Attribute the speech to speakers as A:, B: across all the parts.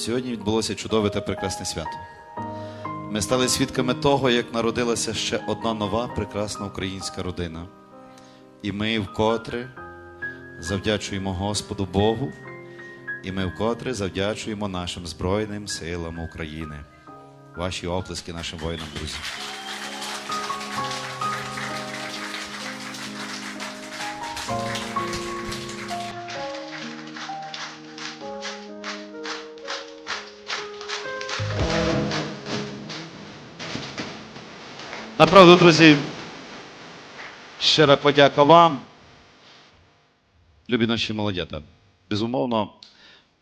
A: Сьогодні відбулося чудове та прекрасне свято. Ми стали свідками того, як народилася ще одна нова прекрасна українська родина. І ми вкотре завдячуємо Господу Богу, і ми вкотре завдячуємо нашим Збройним силам України. Ваші оплески нашим воїнам, друзі. Направду, друзі, щира подяка вам. Любі наші молодята. Безумовно,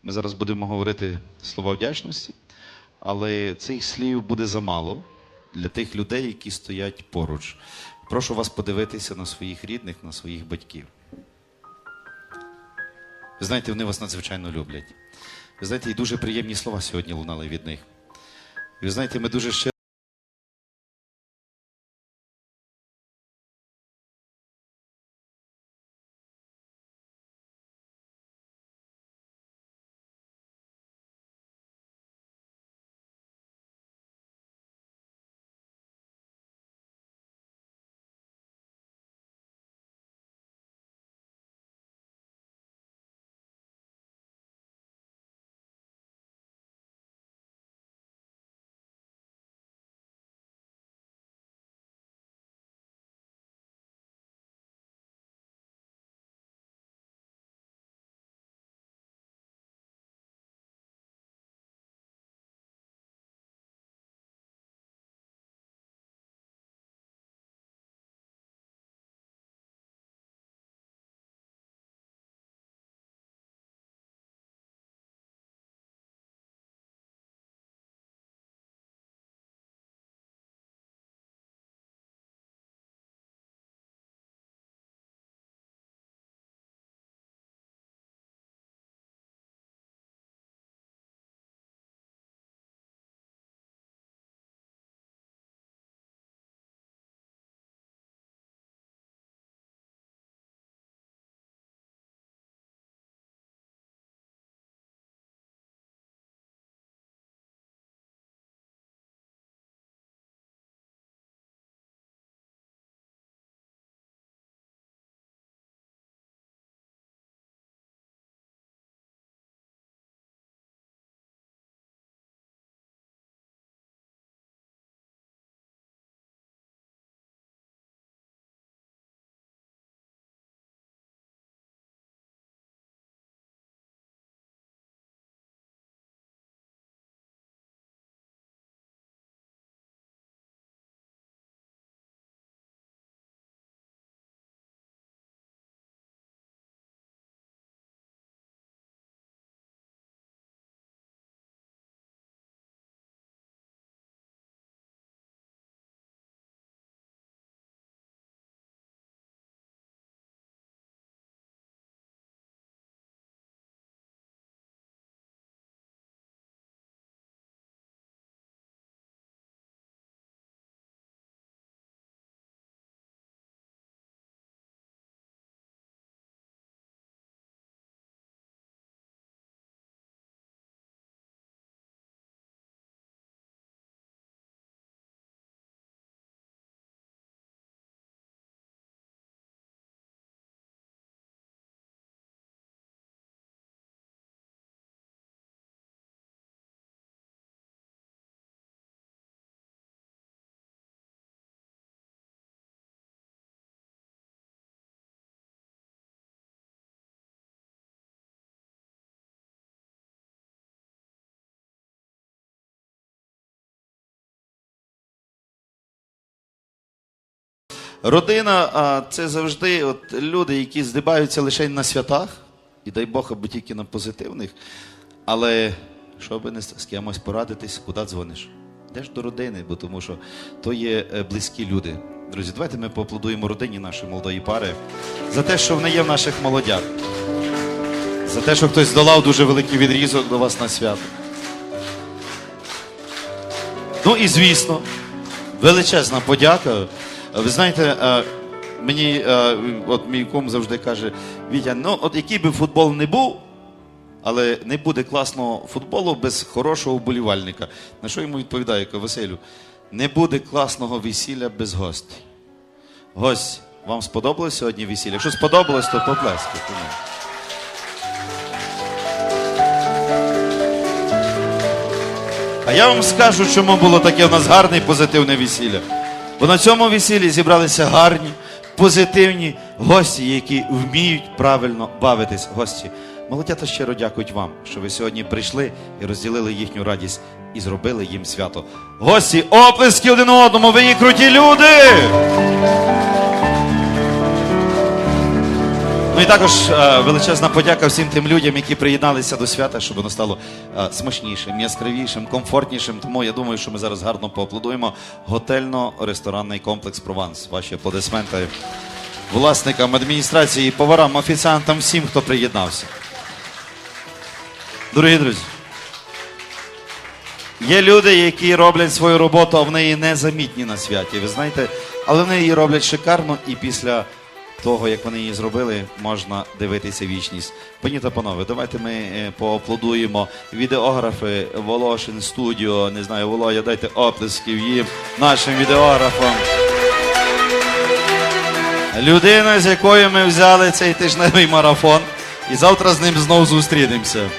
A: ми зараз будемо говорити слова вдячності, але цих слів буде замало для тих людей, які стоять поруч. Прошу вас подивитися на своїх рідних, на своїх батьків. Ви знаєте, вони вас надзвичайно люблять. Ви знаєте, і дуже приємні слова сьогодні лунали від них. Ви знаєте, ми дуже щиро. Родина а, це завжди от, люди, які здибаються лише на святах, і дай Бог, аби тільки на позитивних. Але щоб не з кимось порадитись, куди дзвониш? Йдеш до родини, бо тому що то є е, близькі люди. Друзі, давайте ми поаплодуємо родині нашої молодої пари за те, що вони є в наших молодях. За те, що хтось здолав дуже великий відрізок до вас на свято. Ну і звісно, величезна подяка. Ви знаєте, е, мені е, от мій кум завжди каже: Вітя, ну от який би футбол не був, але не буде класного футболу без хорошого вболівальника. На що йому відповідає Василю? Не буде класного весілля без гостей. Гость, вам сподобалось сьогодні весілля? Якщо сподобалось, то поплескайте. Ну. А я вам скажу, чому було таке у нас гарне і позитивне весілля. Бо на цьому весіллі зібралися гарні, позитивні гості, які вміють правильно бавитись. Гості, молодята щиро дякують вам, що ви сьогодні прийшли і розділили їхню радість і зробили їм свято. Гості, оплески один одному, ви є круті люди! Ну і також е, величезна подяка всім тим людям, які приєдналися до свята, щоб воно стало е, смачнішим, яскравішим, комфортнішим. Тому я думаю, що ми зараз гарно поаплодуємо. Готельно-ресторанний комплекс Прованс. Ваші аплодисменти власникам адміністрації, поварам, офіціантам, всім, хто приєднався. Дорогі друзі, є люди, які роблять свою роботу, а вони її незамітні на святі. Ви знаєте, але вони її роблять шикарно і після того, як вони її зробили, можна дивитися вічність. Пані та панове, давайте ми е, поаплодуємо відеографи Волошин Студіо, не знаю, Володя, дайте оплесків їм, нашим відеографам. Людина, з якою ми взяли цей тижневий марафон, і завтра з ним знов зустрінемося.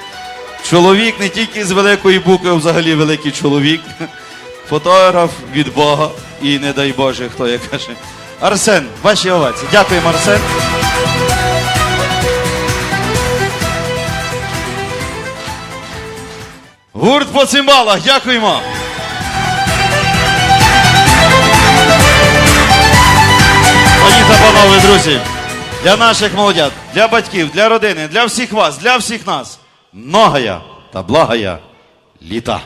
A: Чоловік не тільки з великої букви, а взагалі великий чоловік. Фотограф від Бога і не дай Боже, хто як каже. Арсен, ваші овації. Дякуємо, Арсен. Гурт по цимбалах, дякуємо. Пані та панове, друзі, для наших молодят, для батьків, для родини, для всіх вас, для всіх нас. Многая та благая літа.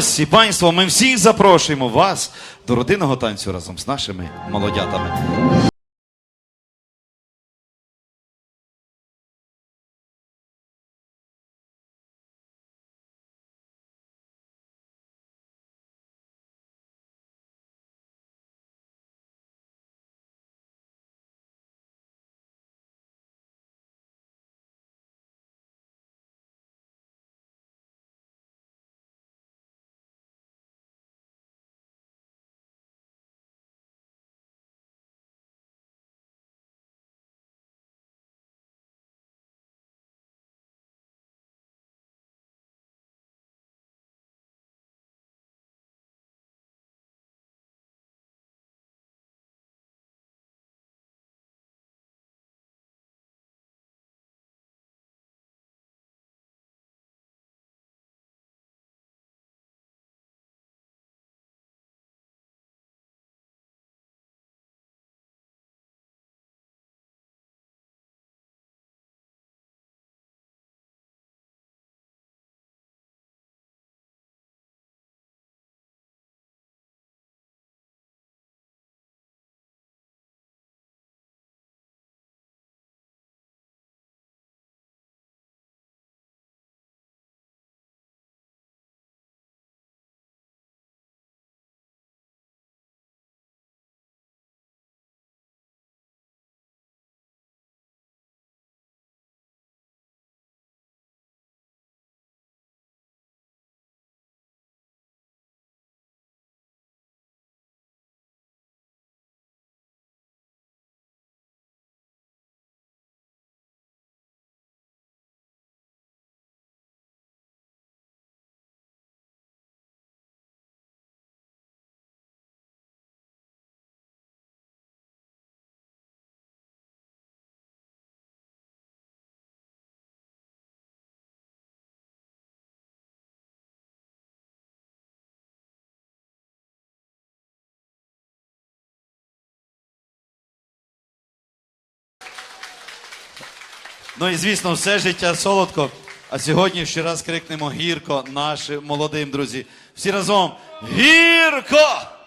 A: Гості, панство, ми всіх запрошуємо вас до родинного танцю разом з нашими молодятами. Ну і звісно, все життя солодко. А сьогодні ще раз крикнемо гірко нашим молодим друзі. Всі разом гірко!